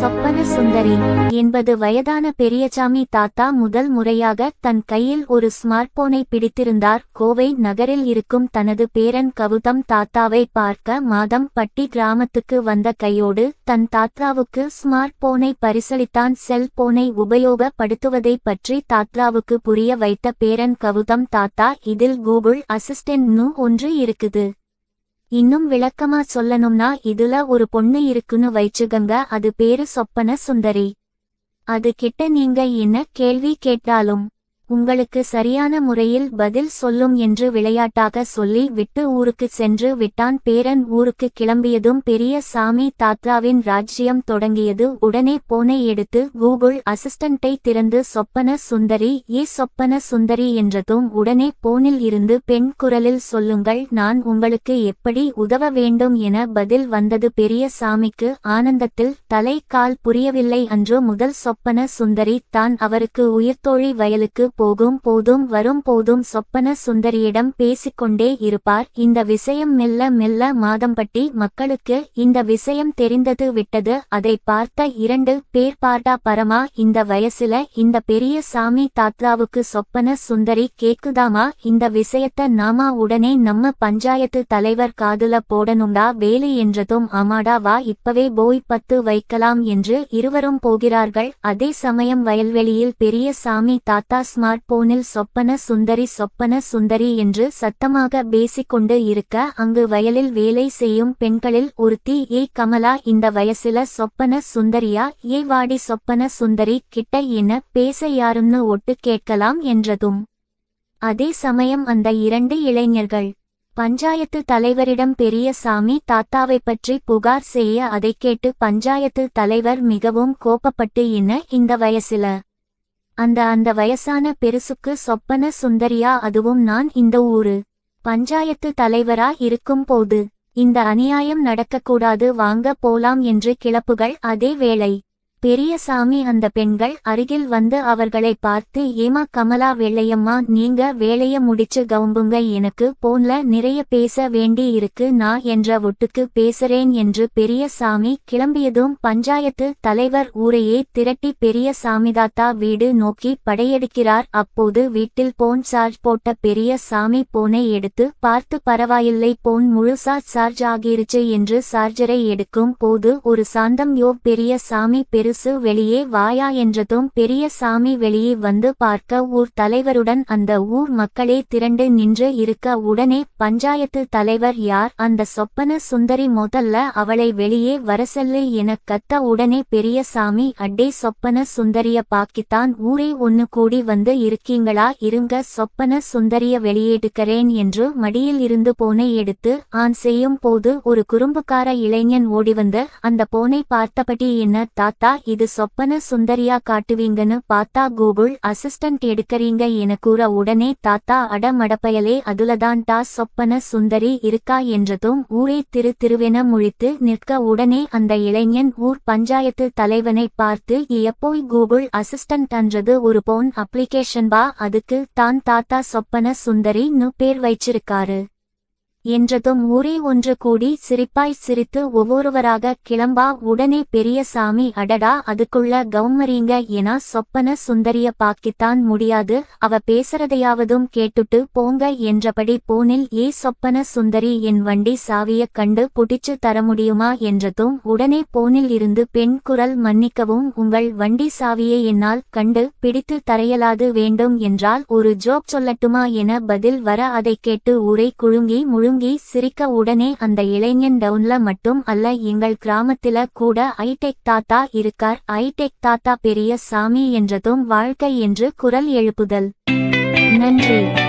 சொப்பன சுந்தரி என்பது வயதான பெரியசாமி தாத்தா முதல் முறையாக தன் கையில் ஒரு ஸ்மார்ட் போனை பிடித்திருந்தார். கோவை நகரில் இருக்கும் தனது பேரன் கவுதம் தாத்தாவை பார்க்க மாதம் பட்டி கிராமத்துக்கு வந்த கையோடு தன் தாத்தாவுக்கு ஸ்மார்ட் போனை பரிசளித்தான். செல் போனை உபயோகப்படுத்துவதை பற்றி தாத்தாவுக்கு புரிய வைத்த பேரன் கவுதம் தாத்தா இதில் கூகுள் அசிஸ்டன்ட்னு ஒன்று இருக்குது. இன்னும் விளக்கமா சொல்லணும்னா இதுல ஒரு பொண்ணு இருக்குன்னு வைச்சுகங்க அது பேரு சொப்பன சுந்தரி. அது கிட்ட நீங்க என்ன கேள்வி கேட்டாலும் உங்களுக்கு சரியான முறையில் பதில் சொல்லும் என்று விளையாட்டாக சொல்லி விட்டு ஊருக்கு சென்று விட்டான். பேரன் ஊருக்கு கிளம்பியதும் பெரிய சாமி தாத்ராவின் ராஜ்யம் தொடங்கியது. உடனே போனை எடுத்து கூகுள் அசிஸ்டண்டை திறந்து சொப்பன சுந்தரி ஏ சொப்பன சுந்தரி என்றதும் உடனே போனில் இருந்து பெண் குரலில் சொல்லுங்கள் நான் உங்களுக்கு எப்படி உதவ வேண்டும் என பதில் வந்தது. பெரிய சாமிக்கு ஆனந்தத்தில் தலை கால் புரியவில்லை. அன்று முதல் சொப்பன சுந்தரி தான் அவருக்கு உயிர்த்தோழி வயலுக்கு போகும் போதும் வரும் போதும் சொப்பன சுந்தரியிடம் பேசிக்கொண்டே இருப்பார். இந்த விஷயம் மெல்ல மெல்ல மாதம்பட்டி மக்களுக்கு இந்த விஷயம் தெரிந்தது விட்டது. அதை பார்த்த இரண்டு பேர் பார்டா பரமா இந்த வயசுல இந்த பெரிய சாமி தாத்ராவுக்கு சொப்பன சுந்தரி கேக்குதாமா? இந்த விஷயத்த நாமா உடனே நம்ம பஞ்சாயத்து தலைவர் காதுல போடணும்டா வேலை என்றதும் ஆமாடா வா இப்பவே போய் பத்து வைக்கலாம் என்று இருவரும் போகிறார்கள். அதே சமயம் வயல்வெளியில் பெரிய சாமி தாத்தா ஸ்மார்ட் போனில் சொப்பன சுந்தரி சொப்பன சுந்தரி என்று சத்தமாக பேசிக்கொண்டு இருக்க அங்கு வயலில் வேலை செய்யும் பெண்களில் ஒருத்தி ஏ கமலா இந்த வயசுல சொப்பன சுந்தரியா ஏ வாடி சொப்பன சுந்தரி கிட்ட என்ன பேச யாருன்னு ஒட்டு கேட்கலாம் என்றதும். அதே சமயம் அந்த இரண்டு இளைஞர்கள் பஞ்சாயத்து தலைவரிடம் பெரியசாமி தாத்தாவை பற்றி புகார் செய்ய அதைக் கேட்டு பஞ்சாயத்து தலைவர் மிகவும் கோப்பப்பட்டு என்ன இந்த வயசுல? அந்த அந்த வயசான பெருசுக்கு சொப்பன சுந்தரியா அதுவும் நான் இந்த ஊரு. பஞ்சாயத்து தலைவரா இருக்கும் போது இந்த அநியாயம் நடக்கக்கூடாது வாங்க போலாம் என்று கிளப்புகள் அதே வேளை. பெரியசாமி அந்த பெண்கள் அருகில் வந்து அவர்களை பார்த்து ஏமா கமலா வெள்ளையம்மா நீங்க வேலைய முடிச்சு கவும்புங்க எனக்கு போன்ல நிறைய பேச வேண்டி இருக்கு நான் என்ற ஒட்டுக்கு பேசுறேன் என்று பெரியசாமி கிளம்பியதும் பஞ்சாயத்து தலைவர் ஊரையே திரட்டி பெரிய சாமிதாத்தா வீடு நோக்கி படையெடுக்கிறார். அப்போது வீட்டில் போன் சார்ஜ் போட்ட பெரிய சாமி போனை எடுத்து பார்த்து பரவாயில்லை போன் முழுசா சார்ஜ் ஆகிருச்சு என்று சார்ஜரை எடுக்கும் போது ஒரு சாந்தம் யோ பெரிய சாமி பெருசு வெளியே வாயா என்றதும் பெரிய சாமி வெளியே வந்து பார்க்க ஊர் தலைவருடன் அந்த ஊர் மக்களே திரண்டு நின்று இருக்க உடனே பஞ்சாயத்து தலைவர் யார்? அந்த சொப்பன சுந்தரி முதல்ல அவளை வெளியே வரசல்லு என கத்த உடனே பெரிய சாமி அட்டே சொப்பன சுந்தரிய பாக்கித்தான் ஊரே ஒன்னு கூடி வந்து இருக்கீங்களா? இருங்க சொப்பன சுந்தரிய வெளியேடுக்கிறேன் என்று மடியில் இருந்து போனை எடுத்து ஆன் செய்யும் போது ஒரு குறும்புக்கார இளைஞன் ஓடிவந்து அந்த போனை பார்த்தபடி என்ன தாத்தா இது சொப்பன சுந்தரியா காட்டுவீங்கன்னு பார்த்தா கூகுள் அசிஸ்டன்ட் எடுக்கறீங்க என கூற உடனே தாத்தா அடமடப்பயலே அதுலதான் டா சொப்பன சுந்தரி இருக்கா என்றதும் ஊரே திரு திருவென முழித்து நிற்க உடனே அந்த இளைஞன் ஊர் பஞ்சாயத்து தலைவனை பார்த்து எப்போய் கூகுள் அசிஸ்டன்ட் அன்றது ஒரு போன் அப்ளிகேஷன் பா அதுக்கு தான் தாத்தா சொப்பன சுந்தரி நு பேர் வைச்சிருக்காரு. என்றதும் ஊரே ஒன்று கூடி சிரிப்பாய் சிரித்து ஒவ்வொருவராக கிளம்பா உடனே பெரிய சாமி அடடா அதுக்குள்ள கவுமரீங்க என சொப்பன சுந்தரிய பாக்கித்தான் முடியாது. அவ பேசுறதையாவதும் கேட்டுட்டு போங்க என்றபடி போனில் ஏ சொப்பன சுந்தரி என் வண்டி சாவிய கண்டு புடிச்சு தர முடியுமா? என்றதும் உடனே போனில் இருந்து பெண் குரல் மன்னிக்கவும் உங்கள் வண்டி சாவியை என்னால் கண்டு பிடித்து தரையலாது வேண்டும் என்றால் ஒரு ஜோக் சொல்லட்டுமா? என பதில் வர அதை கேட்டு ஊரை குழுங்கி முழுங்க சிரிக்க உடனே அந்த இளைஞன் டவுன்ல மட்டும் அல்ல எங்கள் கிராமத்தில கூட ஐடெக் தாத்தா இருக்கார். ஐடெக் தாத்தா பெரிய சாமி என்றதும் வாழ்க்கை என்று குரல் எழுப்புதல். நன்றி.